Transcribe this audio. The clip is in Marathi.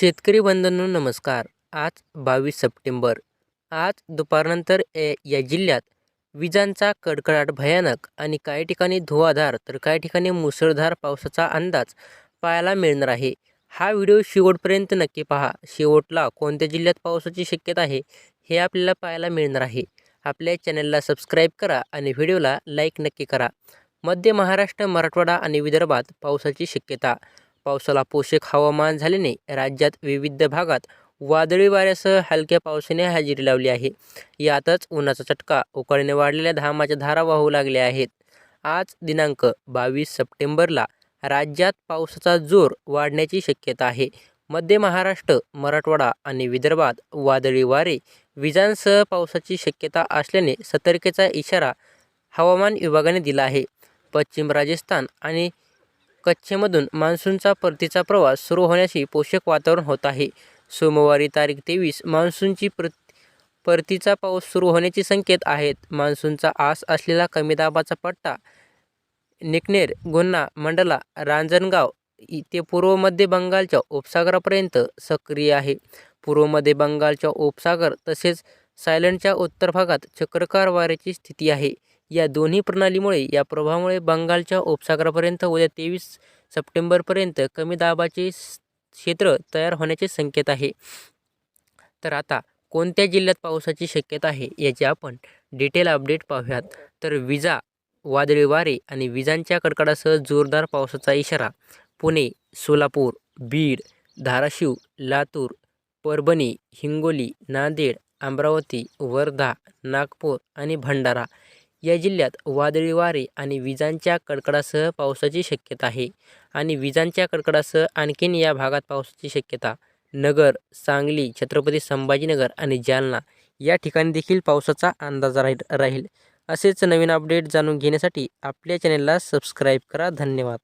शेतकरी बंधूंनो नमस्कार. आज बावीस सप्टेंबर. आज दुपारनंतर ए- या जिल्ह्यात विजांचा कडकडाट भयानक आणि काही ठिकाणी धुवाधार तर काही ठिकाणी मुसळधार पावसाचा अंदाज पाहायला मिळणार आहे. हा व्हिडिओ शेवटपर्यंत नक्की पहा. शेवटला कोणत्या जिल्ह्यात पावसाची शक्यता आहे हे आपल्याला पाहायला मिळणार आहे. आपल्या चॅनलला सबस्क्राईब करा आणि व्हिडिओला लाईक नक्की करा. मध्य महाराष्ट्र मराठवाडा आणि विदर्भात पावसाची शक्यता पावसाला पोषक हवामान झाल्याने राज्यात विविध भागात वादळी वाऱ्यासह हलक्या पावसाने हजेरी लावली आहे. यातच उन्हाचा चटका उकाळीने वाढलेल्या धामाच्या धारा वाहू लागल्या आहेत. आज दिनांक बावीस सप्टेंबरला राज्यात पावसाचा जोर वाढण्याची शक्यता आहे. मध्य महाराष्ट्र मराठवाडा आणि विदर्भात वादळी वारे विजांसह पावसाची शक्यता असल्याने सतर्कतेचा इशारा हवामान विभागाने दिला आहे. पश्चिम राजस्थान आणि कच्छमधून मान्सूनचा परतीचा प्रवास सुरू होण्याची पोषक वातावरण होत आहे. सोमवारी तारीख तेवीस मान्सूनची प्रत परतीचा पाऊस सुरू होण्याचे संकेत आहेत. मान्सूनचा आस असलेला कमी दाबाचा पट्टा निकनेर गुन्हा मंडला रांजणगाव इ- ते पूर्व मध्य बंगालच्या उपसागरापर्यंत सक्रिय आहे. पूर्व मध्य बंगालच्या उपसागर तसेच सायलंडच्या उत्तर भागात चक्रकार वाऱ्याची स्थिती आहे. या दोन्ही प्रणालीमुळे या प्रभावामुळे बंगालच्या उपसागरापर्यंत उद्या तेवीस सप्टेंबरपर्यंत कमी दाबाचे क्षेत्र तयार होण्याचे संकेत आहे. तर आता कोणत्या जिल्ह्यात पावसाची शक्यता आहे याची आपण डिटेल अपडेट पाहूयात. तर विजा वादळी वारे आणि विजांच्या कडकडासह जोरदार पावसाचा इशारा. पुणे सोलापूर बीड धाराशिव लातूर परभणी हिंगोली नांदेड अमरावती वर्धा नागपूर आणि भंडारा. या जिल्ह्यात वादळी वारे आणि विजांच्या कडकडासह पावसाची शक्यता आहे. आणि विजांच्या कडकडासह आणखीन या भागात पावसाची शक्यता. नगर सांगली छत्रपती संभाजीनगर आणि जालना या ठिकाणी देखील पावसाचा अंदाज राहील राहील. असेच नवीन अपडेट जाणून घेण्यासाठी आपल्या चॅनेलला सबस्क्राईब करा. धन्यवाद.